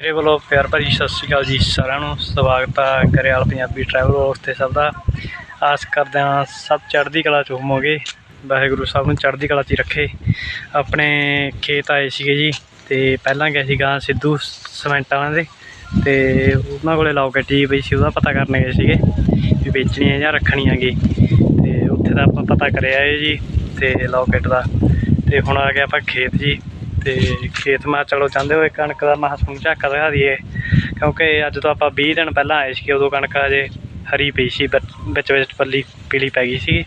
ਮੇਰੇ ਵੱਲੋਂ ਪਿਆਰ ਭਰੀ ਸਤਿ ਸ਼੍ਰੀ ਅਕਾਲ ਜੀ ਸਾਰਿਆਂ ਨੂੰ। ਸਵਾਗਤ ਆ ਗਰੇਵਾਲ ਪੰਜਾਬੀ ਟਰੈਵਲ ਵਲੌਗਸ ਤੇ ਸਭ ਦਾ। ਆਸ ਕਰਦੇ ਹਾਂ ਸਭ ਚੜ੍ਹਦੀ ਕਲਾ ਚ ਹੋਵੋਗੇ। ਵਾਹਿਗੁਰੂ ਸਾਹਿਬ ਨੂੰ ਚੜ੍ਹਦੀ ਕਲਾ ਚ ਹੀ ਰੱਖੇ। ਆਪਣੇ ਖੇਤ ਆਏ ਸੀਗੇ ਜੀ ਤੇ ਪਹਿਲਾਂ ਗਏ ਸੀਗਾ ਸਿੱਧੂ ਸੀਮੈਂਟ ਵਾਲਿਆਂ ਦੇ ਤੇ ਉਹਨਾਂ ਕੋਲੇ ਲੌਕਟ ਜੀ ਬਈ ਸੀ, ਉਹਦਾ ਪਤਾ ਕਰਨ ਗਏ ਸੀਗੇ ਵੀ ਵੇਚਣੀ ਹੈ ਜਾਂ ਰੱਖਣੀ ਹੈਗੀ ਤੇ ਉੱਥੇ ਦਾ ਆਪਾਂ ਪਤਾ ਕਰਿਆ ਹੈ ਜੀ ਤੇ ਲੌਕਟ ਦਾ। ਤੇ ਹੁਣ ਆ ਗਿਆ ਆਪਾਂ ਖੇਤ ਜੀ। ਤੇ ਖੇਤ ਮਾ ਚਲੋ ਚਾਹੁੰਦੇ ਹੋਏ ਕਣਕ ਦਾ ਮਹਾਂ ਤੁਹਾਨੂੰ ਝਾਕਾ ਦਿਖਾ ਦਈਏ। ਕਿਉਂਕਿ ਅੱਜ ਤੋਂ ਆਪਾਂ 20 ਦਿਨ ਪਹਿਲਾਂ ਆਏ ਸੀ ਉਦੋਂ ਕਣਕ ਅਜੇ ਹਰੀ ਪਈ ਸੀ, ਵਿੱਚ ਵਿੱਚ ਵਿੱਚ ਪੱਲੀ ਪੀਲੀ ਪੈ ਗਈ ਸੀ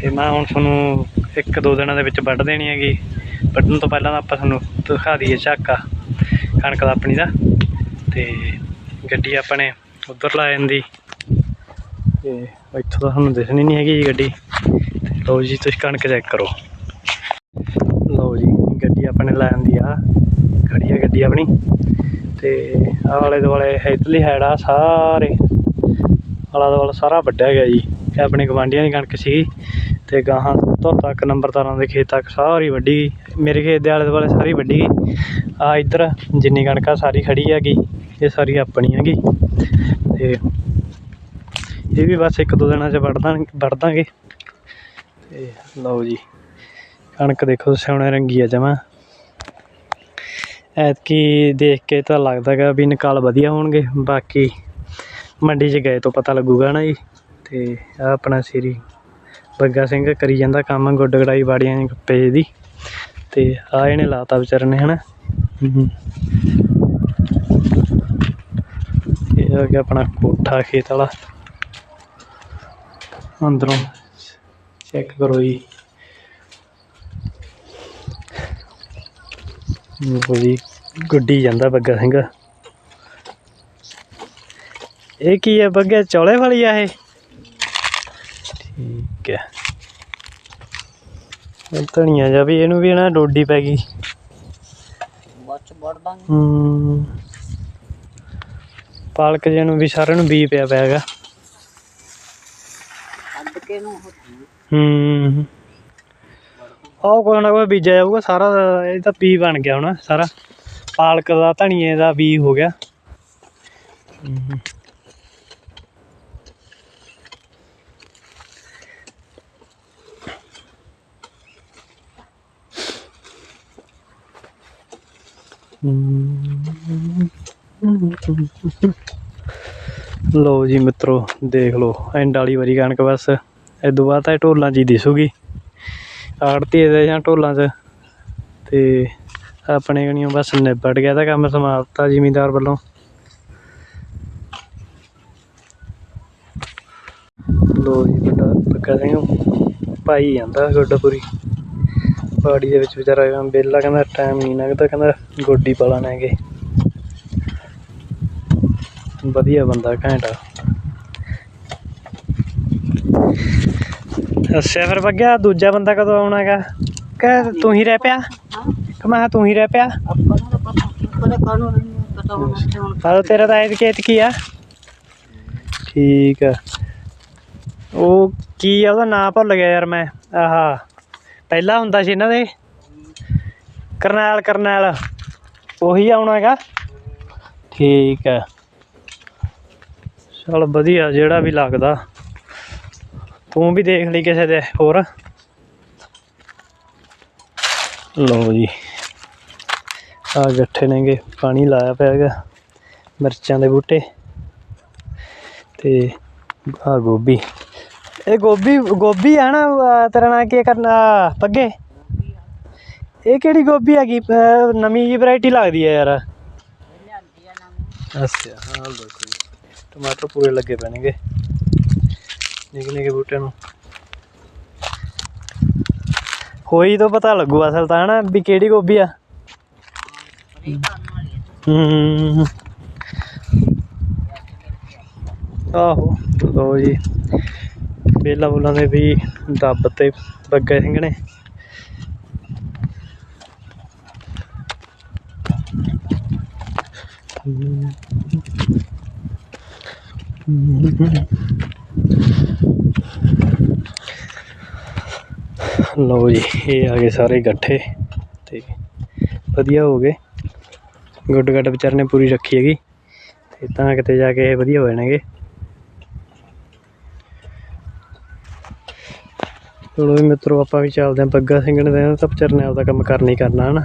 ਤੇ ਮੈਂ ਹੁਣ ਤੁਹਾਨੂੰ ਇੱਕ ਦੋ ਦਿਨਾਂ ਦੇ ਵਿੱਚ ਵੱਢ ਦੇਣੀ ਹੈਗੀ। ਵੱਢਣ ਤੋਂ ਪਹਿਲਾਂ ਆਪਾਂ ਤੁਹਾਨੂੰ ਦਿਖਾ ਦਈਏ ਝਾਕਾ, ਕਣਕ ਦਾ ਆਪਣੀ ਦਾ। ਤੇ ਗੱਡੀ ਆਪਣੇ ਉੱਧਰ ਲਾ ਜਾਂਦੀ। ਤੇ ਇੱਥੋਂ ਤਾਂ ਤੁਹਾਨੂੰ ਦਿਸਣੀ ਨਹੀਂ ਹੈਗੀ ਜੀ ਗੱਡੀ। ਤੇ ਲਓ ਜੀ, ਤੁਸੀਂ ਕਣਕ ਚੈੱਕ ਕਰੋ। ਲਓ ਜੀ। ਗੱਡੀ ਆਪਣੇ ਲੈ ਆਂਦੀ ਆ ਖੜੀ ਆ ਗੱਡੀ ਆਪਣੀ। ਤੇ ਆਲੇ ਦੁਆਲੇ ਇਧਰਲੀ ਸਾਈਡ ਆ ਸਾਰੇ। ਆਲਾ ਦੁਆਲਾ ਸਾਰਾ ਵੱਢਿਆ ਗਿਆ ਜੀ। ਇਹ ਆਪਣੇ ਗਵਾਂਢੀਆਂ ਦੀ ਕਣਕ ਸੀ ਤੇ ਗਾਹਾਂ ਤੋਂ ਤੱਕ ਨੰਬਰ ਤਾਰਾਂ ਦੇ ਖੇਤ ਤੱਕ ਸਾਰੀ ਵੱਢੀ ਗਈ। ਮੇਰੇ ਖੇਤ ਦੇ ਆਲੇ ਦੁਆਲੇ ਸਾਰੀ ਵੱਡੀ ਗਈ। ਆ ਇੱਧਰ ਜਿੰਨੀ ਕਣਕ ਆ ਸਾਰੀ ਖੜੀ ਹੈਗੀ, ਇਹ ਸਾਰੀ ਆਪਣੀ ਹੈਗੀ। ਤੇ ਇਹ ਵੀ ਬਸ ਇੱਕ ਦੋ ਦਿਨਾਂ 'ਚ ਵੱਢ ਦਾਂ, ਵੱਢ ਦਾਂਗੇ। ਤੇ ਲਓ ਜੀ, ਕਣਕ ਦੇਖੋ ਸੋਹਣੇ ਰੰਗੀ ਆ ਜਮਾਂ। ਐਤਕੀ ਦੇਖ ਕੇ ਤਾਂ ਲੱਗਦਾ ਗਾ ਵੀ ਨਿਕਾਲ ਵਧੀਆ ਹੋਣਗੇ ਬਾਕੀ ਮੰਡੀ 'ਚ ਗਏ ਤੋਂ ਪਤਾ ਲੱਗੂਗਾ ਨਾ ਜੀ। ਤੇ ਆ ਆਪਣਾ ਸ੍ਰੀ ਬੱਗਾ ਸਿੰਘ ਕਰੀ ਜਾਂਦਾ ਕੰਮ ਗੁੱਡ ਗੜਾਈ ਬਾੜੀਆਂ ਦੀ ਗੱਪੇ ਦੀ ਤੇ ਆ ਇਹਨੇ ਲਾਤਾ ਵਿਚਾਰੇ ਨੇ ਹਨਾ? ਹਮ। ਇਹ ਆ ਗਿਆ ਆਪਣਾ ਕੋਠਾ ਖੇਤ ਵਾਲਾ। ਅੰਦਰੋਂ ਚੈੱਕ ਕਰੋ ਜੀ। ਜੀ। ਗੁੱਡੀ ਜਾਂਦਾ ਬੱਗਾ ਸਿੰਘ। ਇਹ ਕੀ ਹੈ ਬੱਗੇ? ਚੌਲੇ ਵਾਲੀ ਆ ਇਹ? ਠੀਕ ਹੈ। ਇਹ ਧਣੀਆ ਜਾ ਵੀ ਇਹਨੂੰ ਵੀ ਨਾ ਡੋਡੀ ਪੈ ਗਈ। ਬੱਚ ਵੜ ਦਾਂਗੇ। ਹੂੰ। ਪਾਲਕ ਜੇ ਨੂੰ ਵੀ ਸਾਰਿਆਂ ਨੂੰ ਬੀ ਪਿਆ ਪਿਆ ਹੈਗਾ। ਕੱਢ ਕੇ ਨੂੰ ਹੂੰ। ਆਹ ਕੋਈ ਨਾ ਕੋਈ ਬੀਜਿਆ ਜਾਊਗਾ ਸਾਰਾ ਇਹ ਤਾਂ ਬੀ ਬਣ ਗਿਆ ਹੁਣ ਸਾਰਾ। ਪਾਲਕ ਦਾ, ਧਨੀਏ ਦਾ ਵੀ ਹੋ ਗਿਆ। ਹੂੰ। ਲਓ ਜੀ ਮਿੱਤਰੋ, ਦੇਖ ਲਓ ਐਂਡ ਵਾਲੀ ਵਾਰੀ ਕਣਕ ਬਸ। ਇਦੋਂ ਬਾਅਦ ਤਾਂ ਇਹ ਢੋਲਾਂ 'ਚ ਹੀ ਦਿਸੂਗੀ। ਆੜਤੀ ਦੇ ਜਾਂ ਢੋਲਾਂ 'ਚ। ਤੇ ਆਪਣੇ ਕਣੀਓ ਬਸ ਨਿਬੜ ਗਿਆ ਤਾਂ ਕੰਮ ਸਮਾਪਤਾ ਆ ਜ਼ਿਮੀਂਦਾਰ ਵੱਲੋਂ। ਲੋ ਜੀ, ਵੱਡਾ ਪੱਕਾ ਸਿੰਘ ਪਾਈ ਜਾਂਦਾ ਗੋਡਾਪੁਰੀ। ਬਾੜੀ ਦੇ ਵਿੱਚ ਵਿਚਾਰਾ ਬੇਲਾ ਕਹਿੰਦਾ ਟਾਈਮ ਨਹੀਂ ਲੱਗਦਾ ਕਹਿੰਦਾ ਗੋਡੀ ਪਾ ਲੈਣਾ ਵਧੀਆ ਬੰਦਾ, ਘੈਂਟ ਅੱਛਾ, ਫਿਰ ਬੱਗਿਆ ਦੂਜਾ ਬੰਦਾ ਕਦੋਂ ਆਉਣਾ ਹੈਗਾ? ਕਿ ਤੂੰ ਹੀ ਰਹਿ ਪਿਆ? ਮੈਂ ਕਿਹਾ ਤੂੰ ਹੀ ਰਹਿ ਪਿਆ। ਪਰ ਤੇਰਾ ਤਾਂ ਐਤ ਖੇਤ ਕੀ ਆ। ਠੀਕ ਆ। ਉਹ ਕੀ ਆ, ਉਹਦਾ ਨਾਂ ਭੁੱਲ ਗਿਆ ਯਾਰ ਮੈਂ। ਆਹਾ, ਪਹਿਲਾ ਹੁੰਦਾ ਸੀ ਇਹਨਾਂ ਦੇ। ਕਰਨੈਲ ਕਰਨੈਲ। ਉਹੀ ਆਉਣਾ ਹੈਗਾ। ਠੀਕ ਆ। ਚਲ ਵਧੀਆ, ਜਿਹੜਾ ਵੀ ਲੱਗਦਾ। ਤੂੰ ਵੀ ਦੇਖ ਲਈ ਕਿਸੇ ਦੇ, ਹੋਰ। ਲਓ ਜੀ। ਆ ਗੱਠੇ ਨੇਗੇ, ਪਾਣੀ ਲਾਇਆ ਪਿਆ ਹੈਗਾ, ਮਿਰਚਾਂ ਦੇ ਬੂਟੇ ਤੇ ਆ ਗੋਭੀ। ਇਹ ਗੋਭੀ ਗੋਭੀ ਆ ਨਾ ਅਹ ਤੇਰਾ ਨਾਂ ਕੀ ਕਰਨਾ ਪੱਗੇ? ਇਹ ਕਿਹੜੀ ਗੋਭੀ ਹੈਗੀ? ਨਵੀਂ ਜੀ ਵੈਰਾਈਟੀ ਲੱਗਦੀ ਹੈ ਯਾਰ। ਅੱਛਾ ਹਾਂ ਦੇਖੋ ਟਮਾਟਰ ਪੂਰੇ ਲੱਗੇ ਪੈਣਗੇ ਨਿੱਕੇ ਨਿੱਕੇ ਬੂਟਿਆਂ ਨੂੰ। ਹੋਈ ਤਾਂ ਪਤਾ ਲੱਗੂ ਅਸਲ ਤਾਂ, ਹਨਾ, ਵੀ ਕਿਹੜੀ ਗੋਭੀ ਆ। ਹੂੰ। ਆਹੋ, ਲੋ ਜੀ। ਬੇਲਾ ਬੁਲਾਂ ਦੇ ਵੀ ਦੱਬ ਤੇ ਬੱਗੇ ਸਿੰਘ ਨੇ। ਲਓ ਜੀ, ਇਹ ਆ ਗਏ ਸਾਰੇ ਇਕੱਠੇ ਤੇ ਵਧੀਆ ਹੋ ਗਏ। ਗੁੱਡ ਗੱਡ ਵਿਚਾਰੇ ਨੇ ਪੂਰੀ ਰੱਖੀ ਹੈਗੀ। ਤੇ ਤਾਂ ਕਿਤੇ ਜਾ ਕੇ ਵਧੀਆ ਹੋ ਜਾਣਗੇ। ਚਲੋ ਵੀ ਮਿੱਤਰੋ, ਆਪਾਂ ਵੀ ਚੱਲਦੇ ਆਂ ਬੱਗਾ ਸਿੰਘਣ ਦੇ ਤਾਂ ਵਿਚਾਰੇ ਨੇ ਆਪਦਾ ਕੰਮ ਕਰਨਾ ਹੀ ਕਰਨਾ, ਹਨਾ।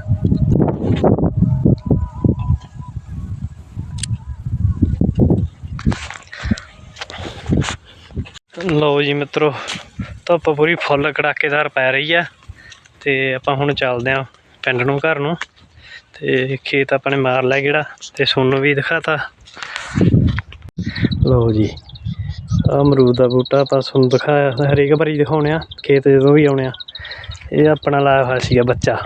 ਲਓ ਜੀ ਮਿੱਤਰੋ, ਧੁੱਪ ਪੂਰੀ ਫੁੱਲ ਕੜਾਕੇਦਾਰ ਪੈ ਰਹੀ ਆ। ਤੇ ਆਪਾਂ ਹੁਣ ਚੱਲਦੇ ਆਂ ਪਿੰਡ ਨੂੰ, ਘਰ ਨੂੰ। ਤੇ ਖੇਤ ਆਪਾਂ ਨੇ ਮਾਰ ਲਿਆ ਕਿਹੜਾ ਤੇ ਸੋਨੂੰ ਵੀ ਦਿਖਾਤਾ। ਲਓ ਜੀ, ਆਹ ਅਮਰੂਦ ਦਾ ਬੂਟਾ ਆਪਾਂ ਤੁਹਾਨੂੰ ਦਿਖਾਇਆ, ਹਰੇਕ ਵਾਰੀ ਦਿਖਾਉਣੇ ਆ, ਖੇਤ ਜਦੋਂ ਵੀ ਆਉਣੇ ਆ। ਇਹ ਆਪਣਾ ਲਾਇਆ ਹੋਇਆ ਸੀਗਾ ਬੱਚਾ।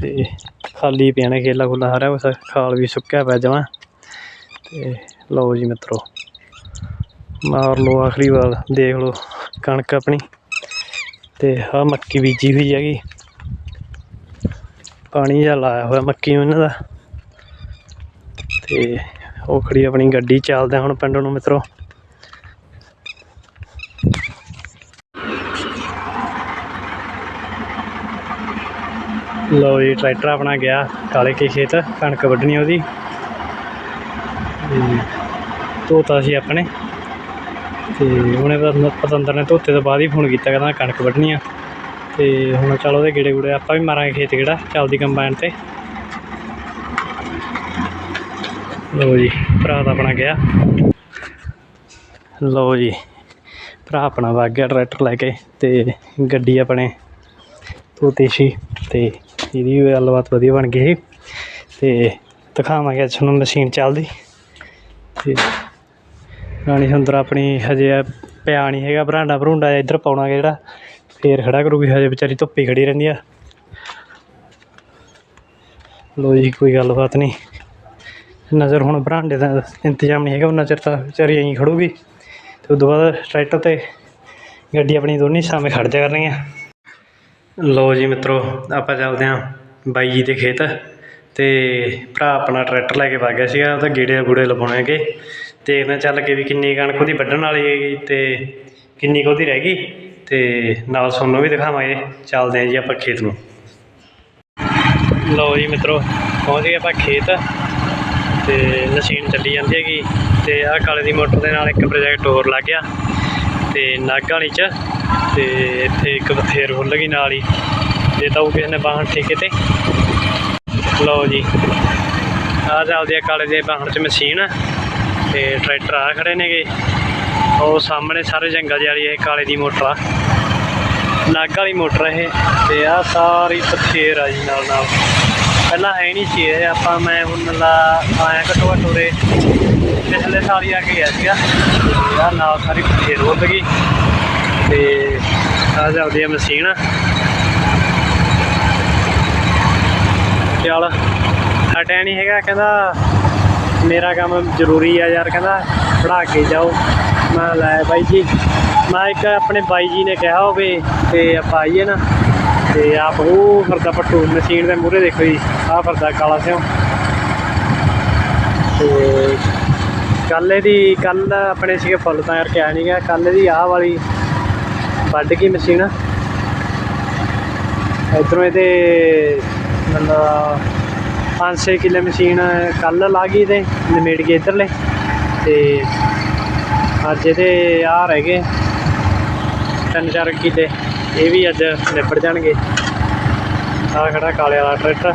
ਤੇ ਖਾਲੀ ਪਿਆ ਨੇ ਖੇਲਾ ਖੁੱਲਾ ਸਾਰਾ ਕੁਛ, ਖਾਲ ਵੀ ਸੁੱਕਿਆ ਪਿਆ ਜਮਾਂ। ਤੇ ਲਓ ਜੀ ਮਿੱਤਰੋ, ਮਾਰ ਲਓ ਆਖਰੀ ਵਾਰ, ਦੇਖ ਲਓ ਕਣਕ ਆਪਣੀ। ਤੇ ਆਹ ਮੱਕੀ ਬੀਜੀ ਹੋਈ ਹੈਗੀ। ਪਾਣੀ ਜਿਹਾ ਲਾਇਆ ਹੋਇਆ ਮੱਕੀ ਉਹਨਾਂ ਦਾ। ਤੇ ਉਹ ਖੜੀ ਆਪਣੀ ਗੱਡੀ ਚੱਲਦੇ ਹਾਂ ਹੁਣ ਪਿੰਡ ਨੂੰ ਮਿੱਤਰੋ। ਲਓ ਜੀ, ਟਰੈਕਟਰ ਆਪਣਾ ਗਿਆ, ਕਾਲੇ ਕੇ ਖੇਤ, ਕਣਕ ਵੱਢਣੀ ਉਹਦੀ। ਤੇ ਧੋਤਾ ਸੀ ਆਪਣੇ। ਤੇ ਉਹਨੇ ਪਤੰਦਰ ਨੇ ਧੋਤੇ ਤੋਂ ਬਾਅਦ ਹੀ ਫੋਨ ਕੀਤਾ, ਕਹਿੰਦਾ ਕਣਕ ਵੱਢਣੀ ਆ। ਤੇ ਹੁਣ ਚਲ ਉਹਦੇ ਗੇੜੇ ਗੂੜੇ ਆਪਾਂ ਵੀ ਮਾਰਾਂਗੇ ਖੇਤ ਗੇੜਾ, ਚੱਲਦੀ ਕੰਬਾਈਨ ਤੇ। ਲਓ ਜੀ, ਭਰਾ ਦਾ ਆਪਣਾ ਗਿਆ। ਲਓ ਜੀ, ਭਰਾ ਆਪਣਾ ਵਗ ਗਿਆ ਟਰੈਕਟਰ ਲੈ ਕੇ ਤੇ ਗੱਡੀ ਆਪਣੇ ਧੋਤੀ ਸੀ ਤੇ ਇਹਦੀ ਵੀ ਗੱਲਬਾਤ ਵਧੀਆ ਬਣ ਗਈ ਸੀ। ਤੇ ਦਿਖਾਵਾਂਗੇ ਅੱਜ ਤੁਹਾਨੂੰ ਮਸ਼ੀਨ ਚੱਲਦੀ। ਤੇ ਰਾਣੀ ਸੁੰਦਰ ਆਪਣੀ ਹਜੇ ਪਿਆ ਨਹੀਂ ਹੈਗਾ ਬਰਾਂਡਾ ਬਰੂੰਡਾ ਇੱਧਰ ਪਾਉਣਾ ਗਾ ਜਿਹੜਾ ਫੇਰ ਖੜਾ ਕਰੂਗੀ, ਹਜੇ ਵਿਚਾਰੀ ਧੁੱਪੀ ਖੜੀ ਰਹਿੰਦੀ ਆ। ਲੋ ਜੀ, ਕੋਈ ਗੱਲਬਾਤ ਨਹੀਂ। ਨਜ਼ਰ ਹੁਣ ਬਰਾਂਡੇ ਦਾ ਇੰਤਜ਼ਾਮ ਨਹੀਂ ਹੈਗਾ, ਉਹਨਾਂ ਚਿਰ ਤਾਂ ਵਿਚਾਰੀ ਐਂ ਖੜੂਗੀ। ਤੇ ਉਦੋਂ ਬਾਅਦ ਟਰੈਕਟਰ ਤੇ ਗੱਡੀ ਆਪਣੀ ਦੋਨੇ ਸਾਹਮਣੇ ਖੜ ਜਾ ਕਰਨੀਆਂ। ਲੋ ਜੀ ਮਿੱਤਰੋ, ਆਪਾਂ ਚੱਲਦੇ ਹਾਂ ਬਾਈ ਜੀ ਦੇ ਖੇਤ। ਤੇ ਭਰਾ ਆਪਣਾ ਟਰੈਕਟਰ ਲੈ ਕੇ ਵਗ ਗਿਆ ਸੀਗਾ, ਉਹਦਾ ਗੇੜੇ ਗੂੜੇ ਲਵਾਉਣੇ ਹੈਗੇ। ਦੇਖਦੇ ਹਾਂ ਚੱਲ ਕੇ ਵੀ ਕਿੰਨੀ ਕਣਕ ਉਹਦੀ ਵੱਢਣ ਵਾਲੀ ਹੈਗੀ ਤੇ ਕਿੰਨੀ ਕੁ ਉਹਦੀ ਰਹਿ ਗਈ। ਤੇ ਨਾਲ ਤੁਹਾਨੂੰ ਵੀ ਦਿਖਾਵਾਂਗੇ। ਚੱਲਦੇ ਹਾਂ ਜੀ ਆਪਾਂ ਖੇਤ ਨੂੰ। ਲਓ ਜੀ ਮਿੱਤਰੋ, ਪਹੁੰਚ ਗਏ ਆਪਾਂ ਖੇਤ ਤੇ ਮਸ਼ੀਨ ਚੱਲੀ ਜਾਂਦੀ ਹੈਗੀ ਤੇ ਆਹ ਕਾਲੇ ਦੀ ਮੋਟਰ ਦੇ ਨਾਲ ਇੱਕ ਪ੍ਰੋਜੈਕਟ ਹੋਰ ਲੱਗ ਗਿਆ ਤੇ ਨਾਗਾ ਵਾਲੀ ਚ ਤੇ ਇੱਥੇ ਇੱਕ ਬਥੇਰ ਖੁੱਲ ਗਈ ਨਾਲ ਹੀ। ਜੇ ਤਾਂ ਉਹ ਕਿਸੇ ਨੇ ਬਾਹਣ ਠੇਕੇ ਤੇ ਲਓ ਜੀ, ਆਹ ਚੱਲਦੀ ਆ ਕਾਲੇ ਦੇ ਬਾਹਣ ਚ ਮਸ਼ੀਨ ਤੇ ਟਰੈਕਟਰ ਆ ਖੜੇ ਨੇਗੇ। ਉਹ ਸਾਹਮਣੇ ਸਾਰੇ ਜੰਗਲ ਜਿਹੀ ਵਾਲੀ ਇਹ ਕਾਲੇ ਦੀ ਮੋਟਰ ਆ। ਨਾਗਾ ਵਾਲੀ ਮੋਟਰ ਇਹ। ਤੇ ਆ ਸਾਰੀ ਬਥੇਰ ਆ ਜੀ ਨਾਲ ਨਾਲ। ਪਹਿਲਾਂ ਹੈ ਨਹੀਂ ਸੀ ਇਹ, ਆਪਾਂ ਮੈਂ ਹੁਣ ਲਾ ਆਇਆ ਘੱਟੋ ਘੱਟ ਪਿਛਲੇ ਸਾਲ ਹੀ ਆ ਕੇ ਗਿਆ ਸੀਗਾ। ਆ ਨਾਲ ਸਾਰੀ ਬਥੇਰ ਉੱਡ ਗਈ। ਤੇ ਆ ਚੱਲਦੀ ਆ ਮਸ਼ੀਨ। ਚੱਲ ਹਟਿਆ ਨਹੀਂ ਹੈਗਾ, ਕਹਿੰਦਾ, ਮੇਰਾ ਕੰਮ ਜ਼ਰੂਰੀ ਆ ਯਾਰ, ਕਹਿੰਦਾ ਪੜਾ ਕੇ ਜਾਓ। ਮੈਂ ਲੈ ਬਾਈ ਜੀ। ਮੈਂ ਇੱਕ ਆਪਣੇ ਬਾਈ ਜੀ ਨੇ ਕਿਹਾ ਹੋਵੇ ਤੇ ਆਪਾਂ ਆਈਏ ਨਾ। ਤੇ ਆਪ ਉਹ ਫਰਦਾ ਪੱਟੂ, ਮਸ਼ੀਨ ਦੇ ਮੂਹਰੇ ਦੇਖੋ ਜੀ, ਆਹ ਫਰਦਾ ਕਾਲਾ ਸਿਓ ਤੇ ਕੱਲ ਇਹਦੀ, ਕੱਲ ਆਪਣੇ ਸੀਗੇ ਫੁੱਲ ਤਾਂ ਯਾਰ ਕਿਹਾ ਨਹੀਂ ਗਿਆ ਕੱਲ ਇਹਦੀ ਆਹ ਵਾਲੀ ਵੱਢ ਗਈ ਮਸ਼ੀਨ। ਇਧਰੋਂ ਇਹਦੇ ਮਤਲਬ 5-6 ਕਿੱਲੇ ਮਸ਼ੀਨ ਕੱਲ ਲਾ ਗਈ ਤੇ ਨਿਮੇੜ ਗਏ ਇੱਧਰਲੇ। ਤੇ ਅੱਜ ਇਹਦੇ ਆ ਰਹਿ ਗਏ। ਤਿੰਨ ਚਾਰ ਕਿੱਲੇ ਇਹ ਵੀ ਅੱਜ ਨਿਬੜ ਜਾਣਗੇ। ਆ ਖੜਾ ਕਾਲੇ ਵਾਲਾ ਟਰੈਕਟਰ।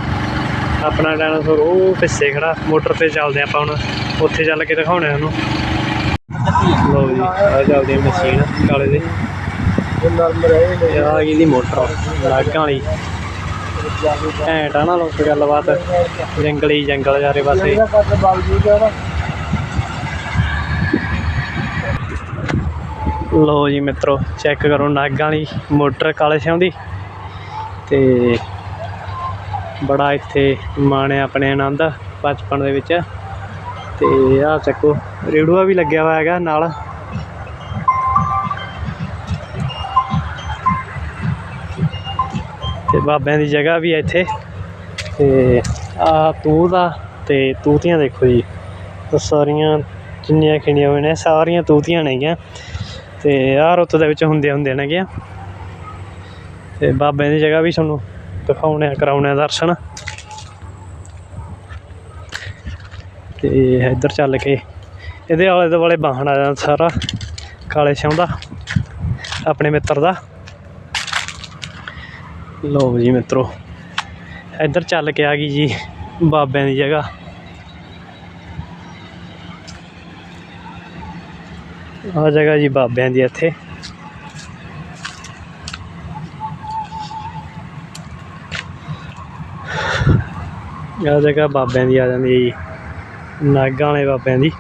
ਆਪਣਾ ਡਾਇਨਾਸੌਰ ਉਹ ਪਿੱਛੇ ਖੜਾ। ਮੋਟਰ ਤੇ ਚੱਲਦੇ ਆਪਾਂ ਹੁਣ। ਉੱਥੇ ਚੱਲ ਕੇ ਦਿਖਾਉਣੇ ਉਹਨੂੰ। ਲਓ ਜੀ ਆ ਚੱਲਦੀ ਆ ਮਸ਼ੀਨ ਕਾਲੇ ਦੇ। ਨਰਮ ਰਹੇ ਇਹ ਆ ਗਈ ਦੀ ਮੋਟਰ ਲਾਗਾਂ ਵਾਲੀ। ਘੈਂਟ ਆ ਨਾ ਲੋਕ ਗੱਲਬਾਤ। ਜੰਗਲੀ ਜੰਗਲ ਚਾਰੇ ਪਾਸੇ ਕਰਨ ਬਾਵਜੂਦ ਹੈ ਨਾ ਲੋ ਜੀ ਮਿੱਤਰੋ ਚੈੱਕ ਕਰੋ ਨਾਗਾਂ ਵਾਲੀ ਮੋਟਰ ਕਾਲੇ ਸਿਆਂ ਦੀ। ਤੇ ਬੜਾ ਇੱਥੇ ਮਾਣਿਆ ਆਪਣੇ ਆਨੰਦ ਬਚਪਨ ਦੇ ਵਿੱਚ। ਤੇ ਆਹ ਚੱਕੋ, ਰੇੜੂਆ ਵੀ ਲੱਗਿਆ ਹੋਇਆ ਹੈਗਾ ਨਾਲ। ਤੇ ਬਾਬਿਆਂ ਦੀ ਜਗ੍ਹਾ ਵੀ ਹੈ ਇੱਥੇ। ਤੇ ਆ ਤੂਤ ਆ ਤੇ ਤੂਤੀਆਂ ਦੇਖੋ ਜੀ। ਸਾਰੀਆਂ ਜਿੰਨੀਆਂ ਖਿੰਡੀਆਂ ਹੋਈਆਂ ਨੇ, ਸਾਰੀਆਂ ਤੂਤੀਆਂ ਨੇਗੀਆਂ ਤੇ ਆਹ ਰੁੱਤ ਦੇ ਵਿੱਚ ਹੁੰਦੇ ਹੁੰਦੇ ਨੇਗੀਆਂ ਤੇ ਬਾਬਿਆਂ ਦੀ ਜਗ੍ਹਾ ਵੀ ਤੁਹਾਨੂੰ ਦਿਖਾਉਣੇ ਆ, ਕਰਾਉਣੇ ਆ ਦਰਸ਼ਨ। ਤੇ ਇੱਧਰ ਚੱਲ ਕੇ ਇਹਦੇ ਆਲੇ ਦੁਆਲੇ ਵਾਹਣ ਆ ਜਾਂਦਾ ਸਾਰਾ, ਕਾਲੇ ਸਿਉਂ ਦਾ, ਆਪਣੇ ਮਿੱਤਰ ਦਾ। ਲਓ ਜੀ ਮਿੱਤਰੋ, ਇੱਧਰ ਚੱਲ ਕੇ ਆ ਗਈ ਜੀ ਬਾਬਿਆਂ ਦੀ ਜਗ੍ਹਾ। ਆ ਜਗ੍ਹਾ ਜੀ ਬਾਬਿਆਂ ਦੀ ਇੱਥੇ। ਆ ਜਗ੍ਹਾ ਬਾਬਿਆਂ ਦੀ ਆ ਜਾਂਦੀ ਹੈ ਜੀ। ਨਾਗਾਂ ਵਾਲੇ ਬਾਬਿਆਂ ਦੀ।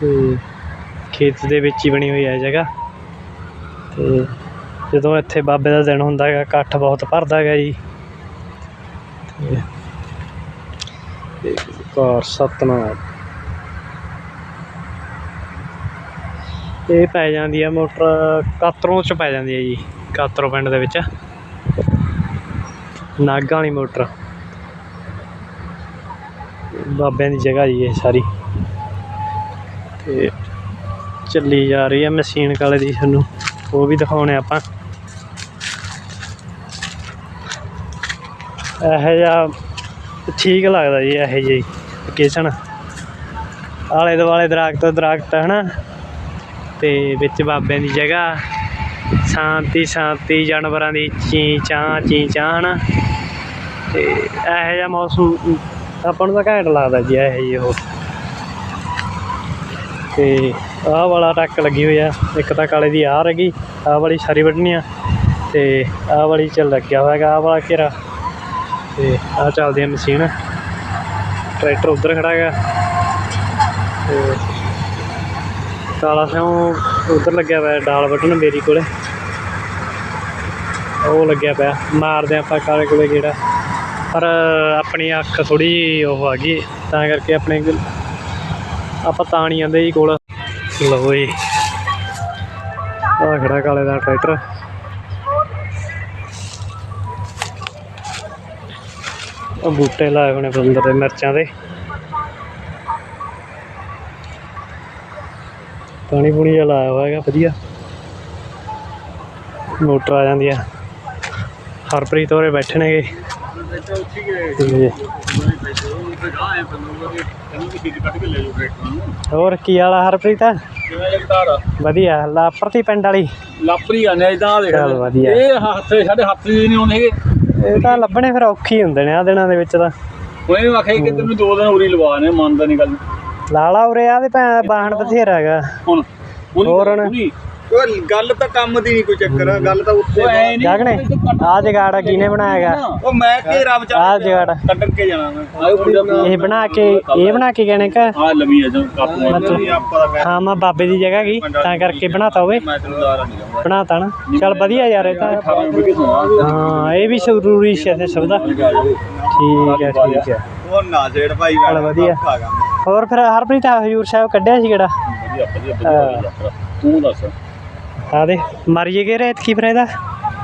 ਤੇ ਖੇਤ ਦੇ ਵਿੱਚ ਹੀ ਬਣੀ ਹੋਈ ਹੈ ਇਹ ਜਗ੍ਹਾ। ਤੇ ਜਦੋਂ ਇੱਥੇ ਬਾਬੇ ਦਾ ਦਿਨ ਹੁੰਦਾ ਹੈਗਾ, ਇਕੱਠ ਬਹੁਤ ਭਰਦਾ ਹੈਗਾ ਜੀ। ਤੇ ਕਾਰ ਸਤਨਾਮ। ਇਹ ਪੈ ਜਾਂਦੀ ਆ ਮੋਟਰ ਕਾਤਰੋਂ ਚ ਪੈ ਜਾਂਦੀ ਹੈ ਜੀ, ਕਾਤਰੋਂ ਪਿੰਡ ਦੇ ਵਿੱਚ। ਨਾਗਾਂ ਵਾਲੀ ਮੋਟਰ। ਬਾਬਿਆਂ ਦੀ ਜਗ੍ਹਾ ਜੀ ਇਹ ਸਾਰੀ। ਤੇ ਚੱਲੀ ਜਾ ਰਹੀ ਹੈ ਮਸ਼ੀਨ ਕਾਲੇ ਦੀ ਸਾਨੂੰ, ਉਹ ਵੀ ਦਿਖਾਉਣੇ ਆਪਾਂ। ਇਹੋ ਜਿਹਾ ਠੀਕ ਲੱਗਦਾ ਜੀ, ਇਹੋ ਜਿਹੀ ਲੋਕੇਸ਼ਨ ਆਲੇ ਦੁਆਲੇ ਦਰਖਤ ਦਰਖਤ ਹਨਾ ਤੇ ਵਿੱਚ ਬਾਬਿਆਂ ਦੀ ਜਗ੍ਹਾ। ਸ਼ਾਂਤੀ ਸ਼ਾਂਤੀ, ਜਾਨਵਰਾਂ ਦੀ ਚੀਂ ਚਾਂ ਚੀਂ ਚਾਂ ਹਨਾ ਤੇ ਇਹੋ ਜਿਹਾ ਮੌਸਮ ਆਪਾਂ ਨੂੰ ਤਾਂ ਘੈਂਟ ਲੱਗਦਾ ਜੀ, ਇਹੋ ਜਿਹੀ ਉਹ ਤੇ ਆਹ ਵਾਲਾ ਟੱਕ ਲੱਗੀ ਹੋਈ ਆ, ਇੱਕ ਤਾਂ ਕਾਲੇ ਦੀ ਆਹ ਰਹਿ ਗਈ, ਆਹ ਵਾਲੀ ਸਾਰੀ ਵੱਢਣੀ ਆ। ਤੇ ਆਹ ਵਾਲੀ ਚੱਲ ਲੱਗਿਆ ਹੋਇਆ ਹੈਗਾ, ਆਹ ਵਾਲਾ ਘੇਰਾ। ਤੇ ਆਹ ਚੱਲਦੀ ਆ ਮਸ਼ੀਨ। ਟਰੈਕਟਰ ਉੱਧਰ ਖੜਾ ਹੈਗਾ। ਤੇ ਕਾਲਾ ਸਿਉਂ ਉੱਧਰ ਲੱਗਿਆ ਪਿਆ, ਡਾਲ ਵੱਢਣ ਮੇਰੀ ਕੋਲੇ। ਉਹ ਲੱਗਿਆ ਪਿਆ, ਮਾਰਦੇ ਆਪਾਂ ਕਾਲੇ ਕੋਲੇ ਜਿਹੜਾ ਪਰ ਆਪਣੀ ਅੱਖ ਥੋੜੀ ਉਹ ਆ ਗਈ, ਤਾਂ ਕਰਕੇ ਆਪਣੇ ਆਪਾਂ ਤਾਂ ਨਹੀਂ ਆਂਦੇ ਜੀ ਕੋਲ। ਲਓ ਜੀ, ਆਹ ਖੜਾ ਕਾਲੇ ਦਾ ਟਰੈਕਟਰ। ਉਹ ਬੂਟੇ ਲਾਏ ਹੋਣੇ ਬੰਦਰ ਦੇ ਮਿਰਚਾਂ ਦੇ। ਪਾਣੀ ਪੂਣੀ ਲਾਇਆ ਹੋਇਆ ਹੈਗਾ। ਵਧੀਆ। ਮੋਟਰ ਆ ਜਾਂਦੀ ਆ। ਹਰਪ੍ਰੀਤ ਹੋਰੇ ਬੈਠੇ ਨੇਗੇ। ਹੋਰ ਕੀ ਵਾਲਾ ਹਰਪ੍ਰੀਤ? ਵਧੀਆ। ਲਾਪਰਤੀ ਪਿੰਡ ਵਾਲੀ। ਲਾਪਰੀ ਆਨੇ ਇਦਾਂ ਦੇਖ ਚੱਲ ਵਧੀਆ। ਇਹ ਹੱਥ ਸਾਡੇ ਹੱਥ ਹੀ ਨਹੀਂ ਆਉਂਦੇ ਇਹ ਤਾਂ ਲੱਭਣੇ ਫਿਰ ਔਖੀ ਹੁੰਦੇ ਨੇ ਆ ਦਿਨਾਂ ਦੇ ਵਿੱਚ ਤਾਂ। ਹੁਣ ਆਖਿਆ ਕਿ ਤੈਨੂੰ ਦੋ ਦਿਨ ਉਰੀ ਲਵਾ ਨੇ ਮੰਨਦਾ ਨਹੀਂ ਗੱਲ। ਲਾਲਾ ਉਰੇ ਆ ਤੇ ਭੈਣ ਬਾਹਣ ਬਥੇਰਾ ਹੈਗਾ। ਹੁਣ ਹੋਰ ਹੁਣ? ਉਹਦੀ- ਉਹ ਗੱਲ ਤਾਂ ਕੰਮ ਦੀ ਨਹੀਂ ਕੋਈ ਚੱਕਰ ਆ ਗੱਲ ਤਾਂ ਉੱਤੇ ਉਹ ਐ ਨਹੀਂ ਗਗਨੇ ਆ ਜਗਾੜ ਕਿਹਨੇ ਬਣਾਇਆ ਹੈਗਾ? ਉਹ ਮੈਂ ਘੇਰਾ ਵਿਚਾਰ ਆ। ਜਗਾੜ ਕੱਢ ਕੇ ਜਾਣਾ ਮੈਂ। ਆਹ ਕੁੜੀ ਇਹ ਬਣਾ ਕੇ ਇਹ ਬਣਾ ਕੇ ਗਏ ਨੇ ਕਿ? ਆ ਲੰਮੀ ਆ ਜਾਂ ਕਾਪੂ ਮਤਲਬ ਆਪਾਂ ਦਾ ਹਾਂ ਮੈਂ ਬਾਬੇ ਦੀ ਜਗ੍ਹਾ ਗਈ ਤਾਂ ਕਰਕੇ ਬਣਾਤਾ ਹੋਵੇ ਮੈਂ ਤੈਨੂੰ ਦਾਰਾ ਨਹੀਂ ਲਾਉਂਦਾ ਬਣਾਤਾ ਨਾ। ਚੱਲ ਵਧੀਆ ਯਾਰ ਇਹ ਤਾਂ 18 ਰੁਪਏ ਕਿਸੋਂ ਹਾਂ ਇਹ ਵੀ ਜ਼ਰੂਰੀ ਸੀ ਸਭ ਦਾ। ਠੀਕ ਹੈ ਠੀਕ ਹੈ ਉਹ ਨਾ ਛੇੜ ਭਾਈ ਚੱਲ ਵਧੀਆ। ਹੋਰ ਫਿਰ ਹਰਪ੍ਰੀਤ ਹਜੂਰ ਸਾਹਿਬ ਕੱਢਿਆ ਸੀ ਕਿਹੜਾ? ਵਧੀਆ ਵਧੀਆ ਵਧੀਆ ਯਾਤਰਾ ਤੂੰ ਦੱਸ। ਆ ਦੇ ਮਰੀਏ ਗਏ ਰੇਤ ਕੀ ਫਿਰ ਇਹਦਾ।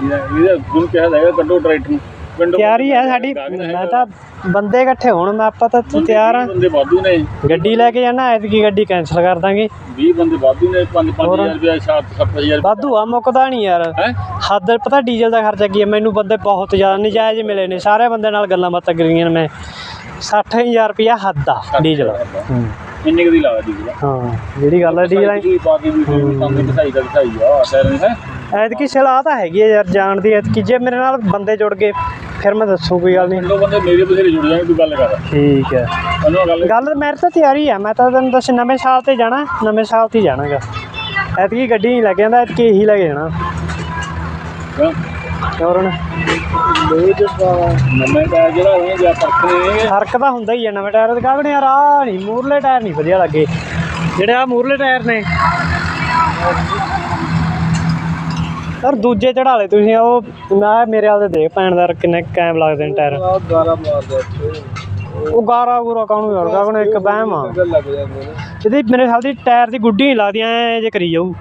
ਇਹਦਾ ਗੁਣ ਕਿਹਾ ਹੈਗਾ ਕੱਢੋ ਟਰੈਕਟਰ ਨੂੰ। ਤਿਆਰੀ ਹੈ ਸਾਡੀ। ਮੈਂ ਤਾਂ ਬੰਦੇ ਇਕੱਠੇ ਹੋਣ ਮੈਂ ਆਪਾਂ ਤਾਂ ਤਿਆਰ ਆ ਬੰਦੇ ਵਾਧੂ ਨੇ। ਗੱਡੀ ਲੈ ਕੇ ਜਾਣਾ ਐਤਕੀ ਗੱਡੀ ਕੈਨਸਲ ਕਰ ਦਾਂਗੇ। 20 ਬੰਦੇ ਵਾਧੂ ਨੇ 5 ਹੋਰ? 5000 ਰੁਪਏ 7 7000 ਵਾਧੂ ਆ ਮੁੱਕਦਾ ਨਹੀਂ ਯਾਰ। ਹੱਦ ਪਤਾ ਡੀਜ਼ਲ ਦਾ ਖਰਚਾ ਕੀ ਹੈ? ਮੈਨੂੰ ਬੰਦੇ ਬਹੁਤ ਜ਼ਿਆਦਾ ਨਜਾਇਜ਼ ਮਿਲੇ ਨੇ। ਸਾਰੇ ਬੰਦੇ ਨਾਲ ਗੱਲਾਂ ਬਾਤਾਂ ਕਰੀਆਂ ਨੇ ਮੈਂ। 60000 ਰੁਪਇਆ ਹੱਦ ਆ ਡੀਜ਼ਲ। ਹੂੰ। ਇੰਨੇ ਕੁ ਦੀ ਲਾ ਦੀ ਹਾਂ ਜਿਹੜੀ ਗੱਲ ਹੈ ਡੀਜ਼ਲ ਦੀ ਬਾਕੀ ਵੀ ਕੰਮ ਦੀ ਦਿਖਾਈ ਦਾ ਦਿਖਾਈ ਆ ਸ਼ਹਿਰ ਹੈ? ਐਤਕੀ ਸਲਾਹ ਤਾਂ ਹੈਗੀ ਯਾਰ ਜਾਣ ਦੀ। ਐਤਕੀ ਜੇ ਮੇਰੇ ਨਾਲ ਬੰਦੇ ਜੁੜ ਗਏ ਫਿਰ ਮੈਂ ਦੱਸੂ ਕੋਈ ਗੱਲ ਨਹੀਂ। ਪਿੰਡੋਂ ਬੰਦੇ ਮੇਰੇ ਬਥੇਰੇ ਜੁੜ ਜਾਣਗੇ ਤੂੰ ਗੱਲ ਕਰ। ਠੀਕ ਹੈ। ਉਹਨੂੰ ਗੱਲ ਗੱਲ ਮੇਰੇ ਤਾਂ ਤਿਆਰੀ ਆ ਮੈਂ ਤਾਂ ਤੈਨੂੰ ਦੱਸ ਨਵੇਂ ਸਾਲ ਤੇ ਜਾਣਾ ਨਵੇਂ ਸਾਲ ਤੇ ਹੀ ਜਾਣਾਗਾ। ਐਤਕੀ ਗੱਡੀ ਨਹੀਂ ਲੈ ਕੇ ਜਾਂਦਾ ਐਤਕੀ ਇਹੀ ਲੈ ਕੇ ਜਾਣਾ ਹੋਰ ਹੁਣ? ਨਵੇਂ ਦਾ ਜਿਹੜਾ ਉਹ ਜਾਂ ਪਰਖਣੇ ਫ਼ਰਕ ਤਾਂ ਹੁੰਦਾ ਹੀ ਆ ਨਵੇਂ ਟਾਇਰ ਦੇ ਕਾਗਣੇ ਯਾਰ ਆ ਨਹੀਂ ਮੂਰਲੇ ਟਾਇਰ ਨਹੀਂ ਵਧੀਆ ਲੱਗੇ। ਜਿਹੜੇ ਆ ਮੂਰਲੇ ਟਾਇਰ ਨੇ। ਯਾਰ ਦੂਜੇ ਚੜਾ ਲੈ ਤੁਸੀਂ ਉਹ ਮੈਂ ਮੇਰੇ ਵਾਲੇ ਦੇਖ ਪੈਣ ਦਾ ਕਿੰਨੇ ਕੈਮ ਲੱਗਦੇ ਨੇ ਟਾਇਰ। ਗਾਰਾ ਮਾਰਦਾ ਇੱਥੇ। ਉਹ ਗਾਰਾ ਗੂਰਾ ਕਾਹਨੂੰ ਯਾਰ ਕਾਹਨੂੰ ਇੱਕ ਬਹਿਮ ਆ। ਲੱਗ ਜਾਂਦੇ ਨੇ। ਇਹਦੀ ਮੇਰੇ ਸਾਲ ਦੀ ਟਾਇਰ ਦੀ ਗੁੱਡੀ ਨਹੀਂ ਲੱਗਦੀ ਐ ਜੇ ਕਰੀ ਜਾਊ।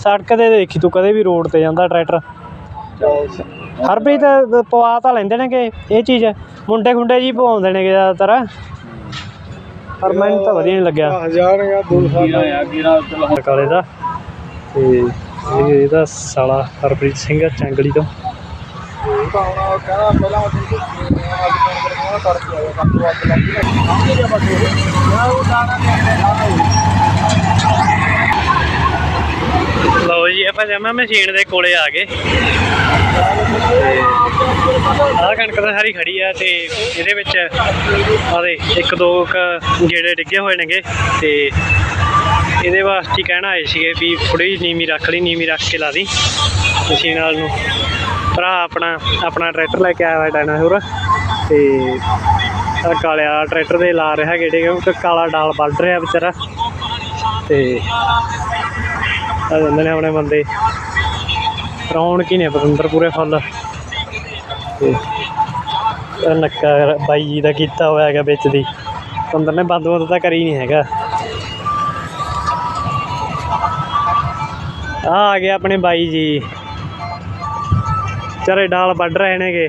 ਸੜਕ ਤੇ ਦੇਖੀ ਤੂੰ ਕਦੇ ਵੀ ਰੋਡ ਤੇ ਜਾਂਦਾ ਟਰੈਕਟਰ। ਹਰਪ੍ਰੀਤ ਪਵਾ ਤਾਂ ਲੈਂਦੇ ਨੇ ਕਿ ਇਹ ਚੀਜ਼ ਮੁੰਡੇ ਖੁੰਡੇ ਜੀ ਪਵਾਉਂਦੇ ਨੇ ਜ਼ਿਆਦਾਤਰ। ਪਰ ਮੈਨੂੰ ਤਾਂ ਵਧੀਆ ਨਹੀਂ ਲੱਗਿਆ। ਹਜ਼ਾਰ ਦੋ ਕੀਰਾ ਆ ਕੀਰਾ ਚਲ ਹੁਣ ਕਾਲੇ ਦਾ। ਤੇ ਇਹ ਇਹਦਾ ਸਾਲਾ ਹਰਪ੍ਰੀਤ ਸਿੰਘ ਆ, ਚੰਗਲੀ ਤੋਂ। ਲਓ ਜੀ, ਆਪਾਂ ਜਮਾ ਮਸ਼ੀਨ ਦੇ ਕੋਲੇ ਆ ਗਏ। ਆਹ ਕਣਕ ਤਾਂ ਸਾਰੀ ਖੜੀ ਆ ਤੇ ਇਹਦੇ ਵਿੱਚ ਆਦੇ ਇੱਕ ਦੋ ਗੇੜੇ ਡਿੱਗੇ ਹੋਏ ਨੇਗੇ ਤੇ ਇਹਦੇ ਵਾਸਤੇ ਕਹਿਣਾ ਆਏ ਸੀਗੇ ਵੀ ਥੋੜੀ ਨੀਵੀਂ ਰੱਖ ਲਈ, ਨੀਵੀਂ ਰੱਖ ਕੇ ਲਾ ਦੀ ਮਸ਼ੀਨ ਵਾਲ ਨੂੰ। ਭਰਾ ਆਪਣਾ ਆਪਣਾ ਟਰੈਕਟਰ ਲੈ ਕੇ ਆਇਆ ਹੋਇਆ ਡਾਇਨਾਸੌਰ ਤੇ ਆ ਕਾਲਿਆ ਟਰੈਕਟਰ ਦੇ ਲਾ ਰਿਹਾ ਗੇੜੇ ਕਿਉਂਕਿ ਕਾਲਾ ਡਾਲ ਵੱਢ ਰਿਹਾ ਵਿਚਾਰਾ ਤੇ ਆ ਜਾਂਦੇ ਨੇ ਆਪਣੇ ਬੰਦੇ। ਰੌਣਕ ਹੀ ਨੇ ਪਤੰਦਰ ਪੂਰੇ ਫੁੱਲ। ਤੇ ਨੱਕਾ ਬਾਈ ਜੀ ਦਾ ਕੀਤਾ ਹੋਇਆ ਹੈਗਾ ਵਿੱਚ ਦੀ। ਪਤੰਦਰ ਨੇ ਬੰਦ ਬੰਦ ਤਾਂ ਕਰੀ ਨਹੀਂ ਹੈਗਾ। ਆ ਆ ਗਏ ਆਪਣੇ ਬਾਈ ਜੀ। ਚਾਰੇ ਡਾਲ ਵੱਢ ਰਹੇ ਨੇਗੇ।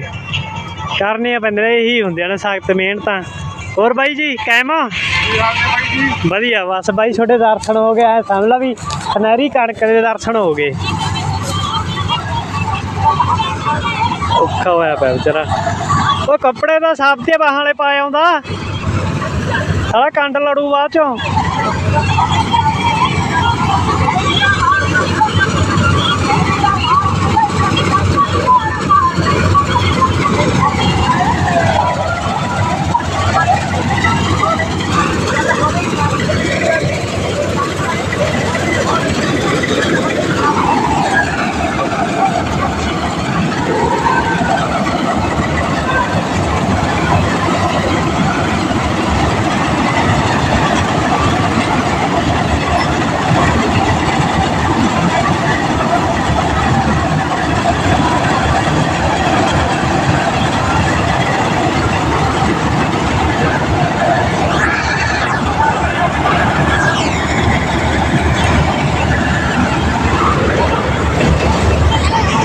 ਕਰਨੀਆਂ ਪੈਂਦੀਆਂ ਨੇ, ਇਹੀ ਹੁੰਦੀਆਂ ਨੇ ਸਖਤ ਮਿਹਨਤਾਂ ਹੋਰ ਬਾਈ ਜੀ, ਕਾਇਮ ਵਧੀਆ, ਬਸ ਬਾਈ ਤੁਹਾਡੇ ਦਰਸ਼ਨ ਹੋ ਗਏ, ਐ ਸਮਝ ਲਾ ਵੀ ਸੁਨਹਿਰੀ ਕਣਕ ਦੇ ਦਰਸ਼ਨ ਹੋ ਗਏ। ਔਖਾ ਹੋਇਆ ਪਿਆ ਵਿਚਾਰਾ। ਉਹ ਕੱਪੜੇ ਤਾਂ ਸਾਬਤੇ ਬਾਹਾਂ ਵਾਲੇ ਪਾਇਆ ਆਉਂਦਾ। ਸਾਲਾ ਕੰਡ ਲੜੂ ਬਾਅਦ ਚੋਂ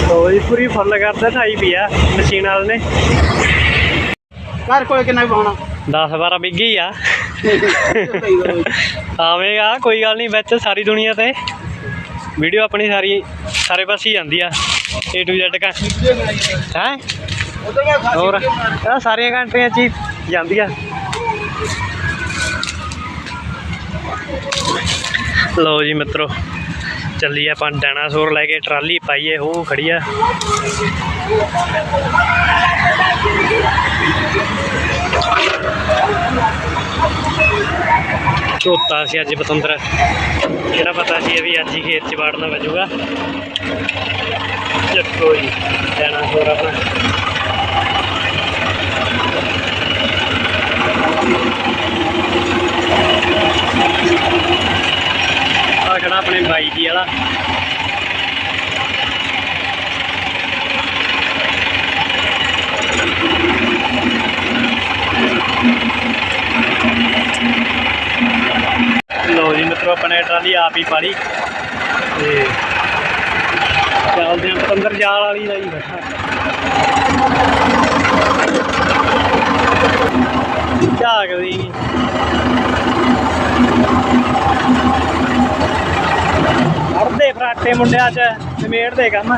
ਤੋਈ ਪੂਰੀ ਫੁੱਲ ਕਰਦਾ ਢਾਈ ਪਿਆ ਮਸ਼ੀਨ ਵਾਲੇ ਨੇ। ਘਰ ਕੋਲ ਕਿੰਨਾ ਪਾਉਣਾ? 10 12 ਬਿੱਗੀ ਆ। ਆਵੇਗਾ ਕੋਈ ਗੱਲ ਨਹੀਂ ਵਿੱਚ ਸਾਰੀ ਦੁਨੀਆ ਤੇ। ਵੀਡੀਓ ਆਪਣੀ ਸਾਰੀ ਸਾਰੇ ਪਾਸੇ ਹੀ ਜਾਂਦੀ ਆ A to Z ਕਾ ਹੈ? ਹੋਰ? ਇਹ ਸਾਰੀਆਂ ਕੰਟਰੀਆਂ 'ਚ ਹੀ ਜਾਂਦੀ ਆ। ਲਓ ਜੀ ਮਿੱਤਰੋ ਚੱਲੀ ਆਪਾਂ ਡਾਇਨਾਸੌਰ ਲੈ ਕੇ ਟਰਾਲੀ ਪਾਈਏ, ਉਹ ਖੜੀ ਆ। ਝੋਤਾ ਸੀ ਅੱਜ ਪਤੰਦਰ ਜਿਹੜਾ ਪਤਾ ਸੀ ਇਹ ਵੀ ਅੱਜ ਹੀ ਖੇਤ 'ਚ ਵਾੜਨਾ ਵਜੂਗਾ। ਚੱਕੋ ਜੀ, ਡਾਇਨਾਸੌਰ ਆਪਣਾ। ਆ ਖੜਾ ਆਪਣੇ ਬਾਈ ਜੀ ਵਾਲਾ। ਲੋ ਜੀ ਮਿੱਤਰੋ, ਆਪਣੇ ਟਰਾਲੀ ਆਪ ਹੀ ਪਾਲੀ। ਤੇ ਚੱਲਦੇ ਆ ਪਤੰਦਰ ਜਾਲ ਵਾਲੀ ਦਾ ਹੀ ਬੈਠਾ। ਝਾਕਦੀ। ਨੀ। ਅੜਦੇ ਫਰਾਟੇ ਮੁੰਡਿਆਂ ਚ ਨਿਮੇੜ ਦੇ ਕੰਮ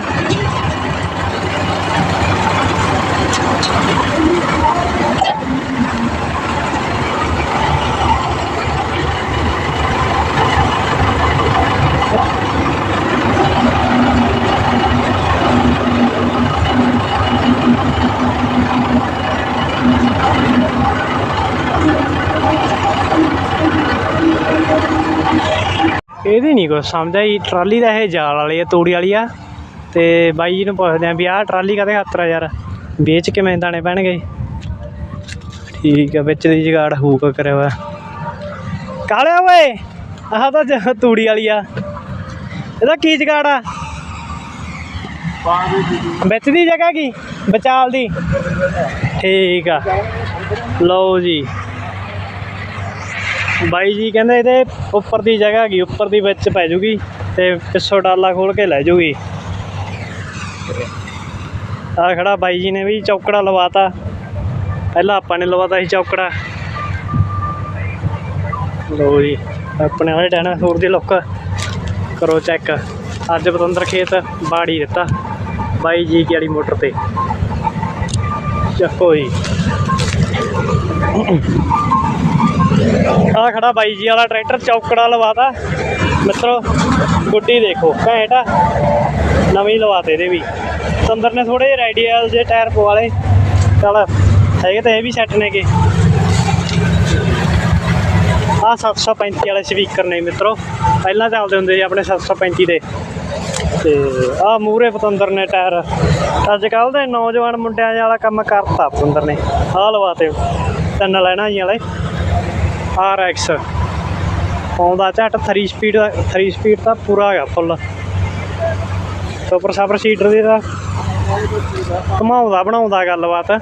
ਇਹਦੀ ਨਹੀਂ ਕੁਛ ਸਮਝ ਆਈ। ਟਰਾਲੀ ਦਾ ਇਹ ਜਾਲ ਵਾਲੀ ਆ, ਤੂੜੀ ਵਾਲੀ ਆ। ਤੇ ਬਾਈ ਜੀ ਨੂੰ ਪੁੱਛਦੇ ਆ ਵੀ ਆਹ ਟਰਾਲੀ ਕਾਹਦੇ ਖਾਤਰ ਯਾਰ? ਵੇਚ ਕਿਵੇਂ ਦਾਣੇ ਪੈਣਗੇ? ਠੀਕ ਆ, ਵਿੱਚ ਦੀ ਜਗਾੜ ਹੂਕ ਕਰਿਆ ਹੋਇਆ ਕਾਲਿਆ ਓਏ! ਆਹ ਤਾਂ ਤੂੜੀ ਵਾਲੀ ਆ। ਇਹਦਾ ਕੀ ਜਗਾੜ ਆ? ਵਿੱਚ ਦੀ ਜਗ੍ਹਾ ਕੀ? ਬਚਾਲ ਦੀ। ਠੀਕ ਆ। ਲਓ ਜੀ। ਬਾਈ ਜੀ ਕਹਿੰਦੇ ਇਹਦੇ ਉੱਪਰ ਦੀ ਜਗ੍ਹਾ ਹੈਗੀ, ਉੱਪਰ ਦੀ ਵਿੱਚ ਪੈ ਜੂਗੀ ਤੇ ਪਿੱਛੋਂ ਡਾਲਾ ਖੋਲ ਕੇ ਲੈ ਜੂਗੀ। ਆ ਖੜਾ ਬਾਈ ਜੀ ਨੇ ਵੀ ਚੌਕੜਾ ਲਵਾਤਾ। ਪਹਿਲਾਂ ਆਪਾਂ ਨੇ ਲਵਾਤਾ ਸੀ ਚੌਕੜਾ। ਲੋ ਜੀ, ਆਪਣੇ ਵਾਲੇ ਡਾਇਨਾਸੌਰ ਦੀ ਲੁੱਕ। ਕਰੋ ਚੈੱਕ। ਅੱਜ ਪਤੰਦਰ ਖੇਤ ਬਾੜੀ ਦਿੱਤਾ। ਬਾਈ ਜੀ ਕੀ ਵਾਲੀ ਮੋਟਰ ਤੇ। ਚੱਕੋ ਜੀ। ਆ ਖੜਾ ਬਾਈ ਜੀ ਵਾਲਾ ਟਰੈਕਟਰ, ਚੌਕੜਾ ਲਵਾਤਾ। ਮਿੱਤਰੋ, ਗੁੱਡੀ ਦੇਖੋ, ਘੈਂਟ ਆ। ਨਵੀਂ ਲਵਾਤੇ ਇਹਦੇ ਵੀ। ਸੰਦਰ ਨੇ ਥੋੜੇ ਜਿਹੇ ਰੈਡੀਅਲ ਜੇ ਟਾਇਰ ਪਵਾ ਲਏ। ਚੱਲ, ਹੈਗੇ ਤਾਂ ਇਹ ਵੀ ਸੈੱਟ ਨੇਗੇ। ਆ 735 ਵਾਲੇ ਸਪੀਕਰ ਨੇ ਮਿੱਤਰੋ। ਪਹਿਲਾਂ ਚੱਲਦੇ ਹੁੰਦੇ ਸੀ ਆਪਣੇ 735 ਦੇ। ਤੇ ਆ ਮੂਰੇ ਪਤੰਦਰ ਨੇ ਟਾਇਰ। ਅੱਜ ਕੱਲ ਦੇ ਨੌਜਵਾਨ ਮੁੰਡਿਆਂ ਵਾਲਾ ਕੰਮ ਕਰਤਾ ਪਤੰਦਰ ਨੇ। ਆ ਲਵਾਤੇ ਤਿੰਨ ਲੈਣਾ ਜੀ ਵਾਲੇ। ਆਰ ਐਕਸ ਆਉਂਦਾ ਝੱਟ 3 ਸਪੀਡ ਦਾ 3 ਸਪੀਡ ਤਾਂ ਪੂਰਾ ਹੈਗਾ ਫੁੱਲ ਸੁਪਰ ਸਾਪਰ ਸੀਟਰ ਦੇ ਦਾ ਘਮਾਉਂਦਾ ਬਣਾਉਂਦਾ ਗੱਲਬਾਤ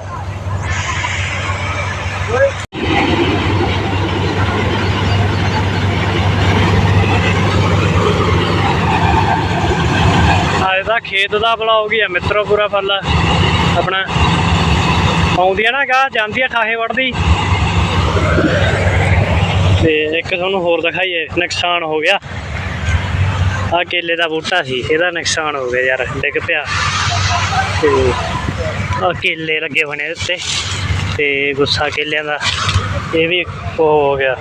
ਅੱਜ ਦਾ ਖੇਤ ਦਾ ਬਲੌਗ ਹੀ ਆ ਮਿੱਤਰੋ, ਪੂਰਾ ਫੁੱਲ ਆਪਣਾ। ਆਉਂਦੀ ਆ ਨਾ ਗਾ ਜਾਂਦੀ ਆ ਠਾਹੇ ਵੜਦੀ ਤੇ ਇੱਕ ਤੁਹਾਨੂੰ ਹੋਰ ਦਿਖਾਈਏ, ਨੁਕਸਾਨ ਹੋ ਗਿਆ। ਆ ਕੇਲੇ ਦਾ ਬੂਟਾ ਸੀ, ਇਹਦਾ ਨੁਕਸਾਨ ਹੋ ਗਿਆ ਯਾਰ, ਡਿੱਗ ਪਿਆ। ਤੇ ਆ ਕੇਲੇ ਲੱਗੇ ਬਣੇ ਉੱਤੇ, ਤੇ ਗੁੱਸਾ ਕੇਲਿਆਂ ਦਾ, ਇਹ ਵੀ ਉਹ ਹੋ ਗਿਆ।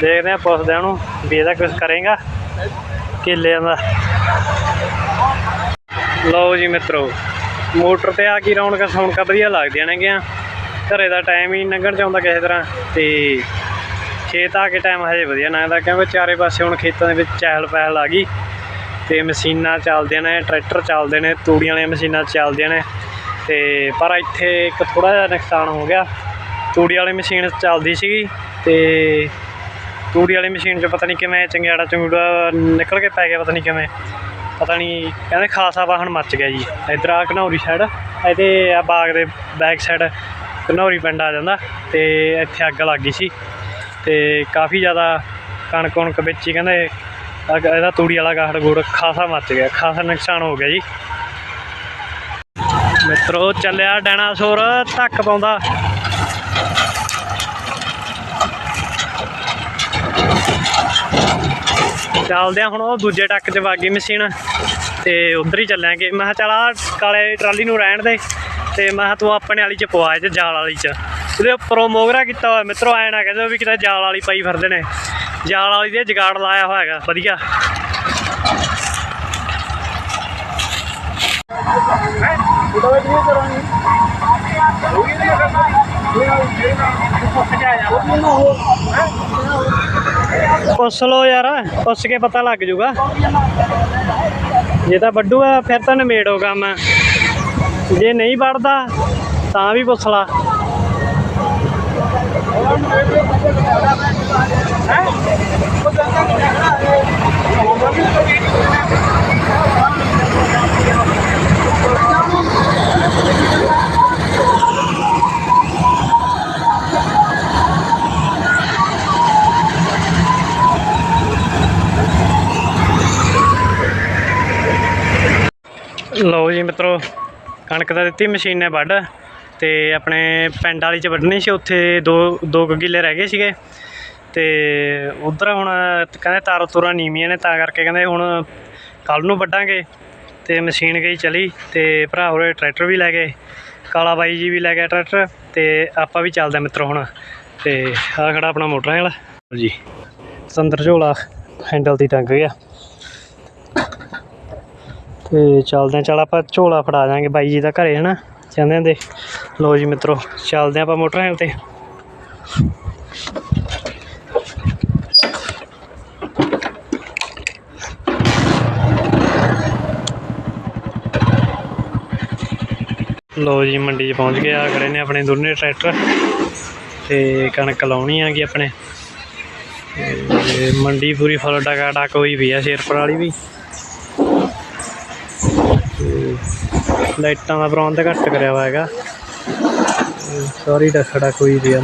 ਦੇਖਦੇ ਆ, ਪੁੱਛਦੇ ਆ ਉਹਨੂੰ ਵੀ ਇਹਦਾ ਕੁਝ ਕਰੇਗਾ, ਕੇਲਿਆਂ ਦਾ। ਲਓ ਜੀ ਮਿੱਤਰੋ, ਮੋਟਰ ਤੇ ਆ ਕੀ ਰੌਣਕਾਂ, ਸੌਣਕਾਂ ਵਧੀਆ ਲੱਗਦੀਆਂ ਨੇਗੀਆਂ। ਘਰੇ ਦਾ ਟਾਈਮ ਹੀ ਲੰਘਣ ਚ ਆਉਂਦਾ ਕਿਸੇ ਤਰ੍ਹਾਂ, ਤੇ ਖੇਤ ਆ ਕੇ ਟਾਈਮ ਹਜੇ ਵਧੀਆ ਲੰਘਦਾ, ਕਿਉਂਕਿ ਚਾਰੇ ਪਾਸੇ ਹੁਣ ਖੇਤਾਂ ਦੇ ਵਿੱਚ ਚਹਿਲ ਪਹਿਲ ਆ ਗਈ। ਤੇ ਮਸ਼ੀਨਾਂ ਚੱਲਦੀਆਂ ਨੇ, ਟਰੈਕਟਰ ਚੱਲਦੇ ਨੇ ਤੂੜੀਆਂ ਵਾਲੀਆਂ ਮਸ਼ੀਨਾਂ ਚੱਲਦੀਆਂ ਨੇ। ਤੇ ਪਰ ਇੱਥੇ ਇੱਕ ਥੋੜਾ ਜਿਹਾ ਨੁਕਸਾਨ ਹੋ ਗਿਆ। ਤੂੜੀ ਵਾਲੀ ਮਸ਼ੀਨ ਚੱਲਦੀ ਸੀਗੀ, ਤੇ ਤੂੜੀ ਵਾਲੀ ਮਸ਼ੀਨ 'ਚ ਪਤਾ ਨਹੀਂ ਕਿਵੇਂ ਚੰਗਿਆੜਾ ਚੰਗੂੜਾ ਨਿਕਲ ਕੇ ਪੈ ਗਿਆ, ਪਤਾ ਨਹੀਂ ਕਿਵੇਂ। ਪਤਾ ਨਹੀਂ ਕਹਿੰਦੇ ਖਾਸਾ ਵਾਹਣ ਮੱਚ ਗਿਆ ਜੀ। ਇਧਰ ਆ ਘਨੌਰੀ ਸਾਈਡ ਇਹਦੇ ਆ ਬਾਗ ਦੇ ਬੈਕ ਸਾਈਡ ਘਨੌਰੀ ਪਿੰਡ ਆ ਜਾਂਦਾ ਤੇ ਇੱਥੇ ਅੱਗ ਲੱਗ ਗਈ ਸੀ। ਤੇ ਕਾਫੀ ਜ਼ਿਆਦਾ ਕਣਕ ਕਣਕ ਵਿੱਚ ਹੀ ਕਹਿੰਦੇ ਅੱਗ- ਇਹਦਾ ਤੂੜੀ ਵਾਲਾ ਗਾਹੜ ਗੂੜ ਖਾਸਾ ਮੱਚ ਗਿਆ, ਖਾਸਾ ਨੁਕਸਾਨ ਹੋ ਗਿਆ ਜੀ। ਮਿੱਤਰੋ, ਚੱਲਿਆ ਡਾਇਨਾਸੌਰ, ਧੱਕ ਪਾਉਂਦਾ। ਚੱਲਦੇ ਆ ਹੁਣ ਉਹ ਦੂਜੇ ਟੱਕ 'ਚ ਵਾਗੀ ਮਸ਼ੀਨ ਤੇ ਉੱਧਰ ਹੀ ਚੱਲਾਂਗੇ। ਮੈਂ ਕਿਹਾ ਚੱਲ ਆਹ ਕਾਲੇ ਟਰਾਲੀ ਨੂੰ ਰਹਿਣ ਦੇ ਤੇ ਮੈਂ ਕਿਹਾ ਤੂੰ ਆਪਣੇ ਵਾਲੀ 'ਚ ਪਵਾ ਇਹ ਜਾਲ ਵਾਲੀ 'ਚ। ਉਹਦੇ ਉੱਪਰੋਂ ਮੋਗਰਾ ਕੀਤਾ ਹੋਇਆ, ਮਿੱਤਰੋ ਐ ਨਾ ਕਹਿੰਦੇ ਵੀ ਕਿਤੇ ਜਾਲ ਵਾਲੀ ਪਾਈ ਫਿਰਦੇ ਨੇ। ਜਾਲ ਵਾਲੀ ਦੇ ਜਗਾੜ ਲਾਇਆ ਹੋਇਆ ਹੈਗਾ, ਵਧੀਆ। ਪੁੱਛ ਲੋ ਯਾਰ, ਪੁੱਛ ਕੇ ਪਤਾ ਲੱਗ ਜੂਗਾ। ਜੇ ਤਾਂ ਵੱਡੂਗਾ ਫਿਰ ਤਾਂ ਨਿਮੇੜੋ ਕੰਮ। ਜੇ ਨਹੀਂ ਵੜਦਾ ਤਾਂ ਵੀ ਪੁੱਛ ਲਾ। ਮਿੱਤਰੋ ਕਣਕ ਦਾ ਦਿੱਤੀ ਮਸ਼ੀਨ ਨੇ ਵੱਢ ਤੇ ਆਪਣੇ ਪਿੰਡ ਵਾਲੀ ਚ ਵੱਢਣੀ ਸੀ ਉੱਥੇ ਦੋ ਦੋ ਕਿੱਲੇ ਰਹਿ ਗਏ ਸੀਗੇ। ਤੇ ਉਧਰ ਹੁਣ ਕਹਿੰਦੇ ਤਾਰ ਤੁਰਾਂ ਨੀਵੀਆਂ ਨੇ ਤਾਂ ਕਰਕੇ ਕਹਿੰਦੇ ਹੁਣ ਕੱਲ ਨੂੰ ਵੱਢਾਂਗੇ। ਤੇ ਮਸ਼ੀਨ ਗਈ ਚਲੀ ਤੇ ਭਰਾ ਹੋਰੇ ਟਰੈਕਟਰ ਵੀ ਲੈ ਗਏ ਕਾਲਾ ਬਾਈ ਜੀ ਵੀ ਲੈ ਗਿਆ ਟਰੈਕਟਰ ਤੇ ਆਪਾਂ ਵੀ ਚੱਲਦੇ ਮਿੱਤਰੋ ਹੁਣ। ਤੇ ਆ ਖੜਾ ਆਪਣਾ ਮੋਟਰਸਾਈਕਲ। ਜੀ ਸੰਦਰ ਝੋਲਾ ਹੈਂਡਲ ਦੀ ਟੰਗ ਗਿਆ। ਤੇ ਚੱਲਦੇ ਹਾਂ, ਚੱਲ ਆਪਾਂ ਝੋਲਾ ਫੜਾ ਜਾਾਂਗੇ ਬਾਈ ਜੀ ਦਾ ਘਰੇ, ਹਨਾ? ਜਾਂਦੇ ਦੇ ਲੋ ਜੀ ਮਿੱਤਰੋ, ਚੱਲਦੇ ਹਾਂ ਆਪਾਂ ਮੋਟਰਸਾਈਕਲ ਤੇ। ਲੋ ਜੀ, ਮੰਡੀ 'ਚ ਪਹੁੰਚ ਗਏ ਆ, ਖੜੇ ਨੇ ਆਪਣੇ ਦੋਨੇ ਟਰੈਕਟਰ। ਤੇ ਕਣਕ ਲਾਉਣੀ ਆ ਆਗੀ ਆਪਣੇ ਮੰਡੀ ਪੂਰੀ ਫੁੱਲ ਡਕਾ ਡਕ ਹੋਈ ਵੀ ਆ, ਸ਼ੇਰਪੁਰ ਵਾਲੀ ਵੀ। ਤੇ ਲਾਈਟਾਂ ਦਾ ਪ੍ਰਬੰਧ ਘੱਟ ਕਰਿਆ ਹੋਇਆ ਹੈਗਾ। ਸਾਰੀ ਡਖੜਾ ਕੋਈ ਵੀ ਆ